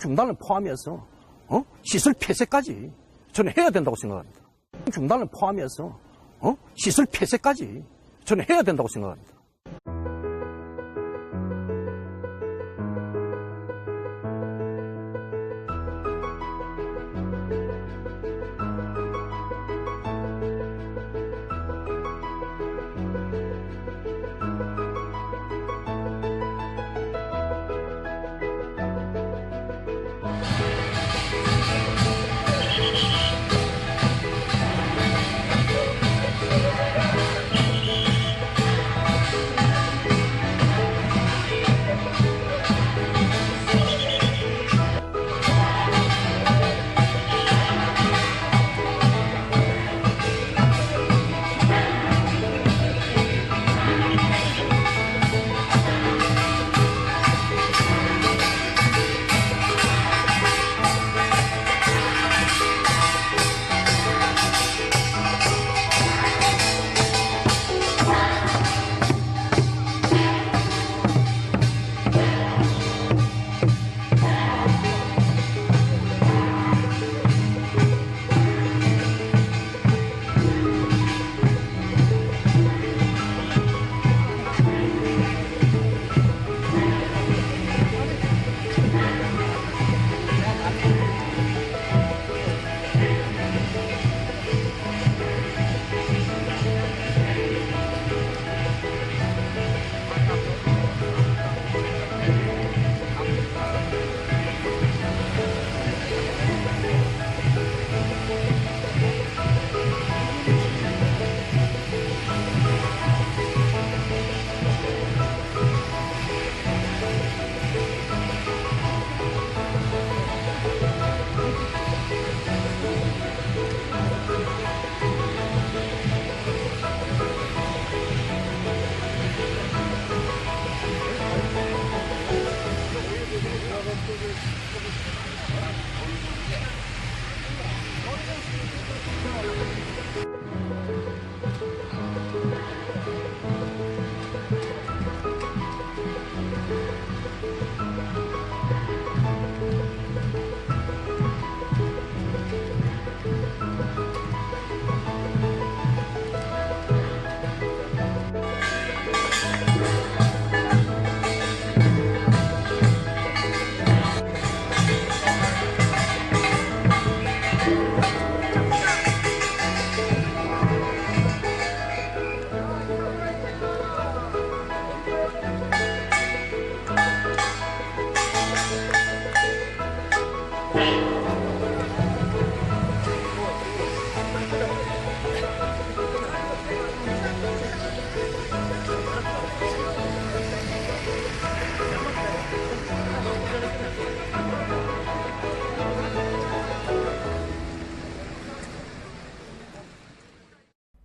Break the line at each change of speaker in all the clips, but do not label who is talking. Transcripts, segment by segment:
중단을 포함해서 어? 시설 폐쇄까지 저는 해야 된다고 생각합니다. 중단을 포함해서 어? 시설 폐쇄까지 저는 해야 된다고 생각합니다.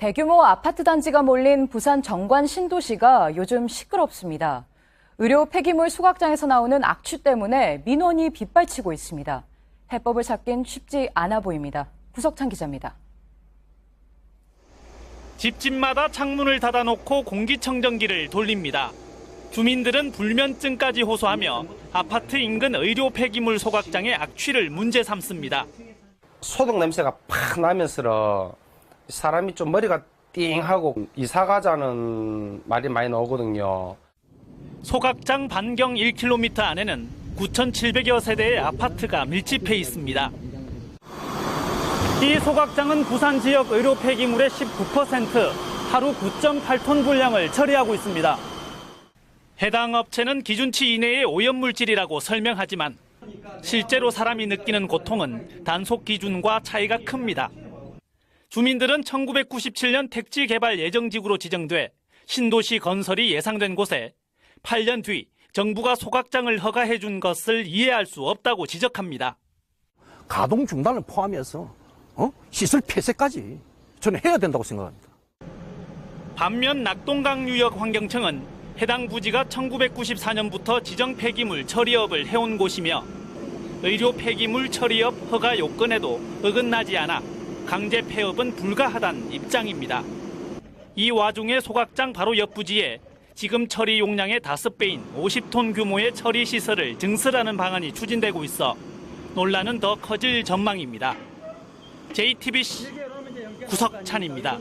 대규모 아파트 단지가 몰린 부산 정관 신도시가 요즘 시끄럽습니다. 의료 폐기물 소각장에서 나오는 악취 때문에 민원이 빗발치고 있습니다. 해법을 찾긴 쉽지 않아 보입니다. 구석찬 기자입니다.
집집마다 창문을 닫아놓고 공기청정기를 돌립니다. 주민들은 불면증까지 호소하며 아파트 인근 의료 폐기물 소각장의 악취를 문제 삼습니다.
소독 냄새가 팍 나면서 사람이 좀 머리가 띵하고 이사 가자는 말이 많이 나오거든요.
소각장 반경 1km 안에는 9,700여 세대의 아파트가 밀집해 있습니다. 이 소각장은 부산 지역 의료 폐기물의 19% 하루 9.8톤 분량을 처리하고 있습니다. 해당 업체는 기준치 이내의 오염물질이라고 설명하지만 실제로 사람이 느끼는 고통은 단속 기준과 차이가 큽니다. 주민들은 1997년 택지 개발 예정지구로 지정돼 신도시 건설이 예상된 곳에 8년 뒤 정부가 소각장을 허가해 준 것을 이해할 수 없다고 지적합니다.
가동 중단을 포함해서 어? 시설 폐쇄까지 저는 해야 된다고 생각합니다.
반면 낙동강 유역 환경청은 해당 부지가 1994년부터 지정 폐기물 처리업을 해온 곳이며 의료 폐기물 처리업 허가 요건에도 어긋나지 않아 강제 폐업은 불가하다는 입장입니다. 이 와중에 소각장 바로 옆 부지에 지금 처리 용량의 5배인 50톤 규모의 처리 시설을 증설하는 방안이 추진되고 있어 논란은 더 커질 전망입니다. JTBC 구석찬입니다.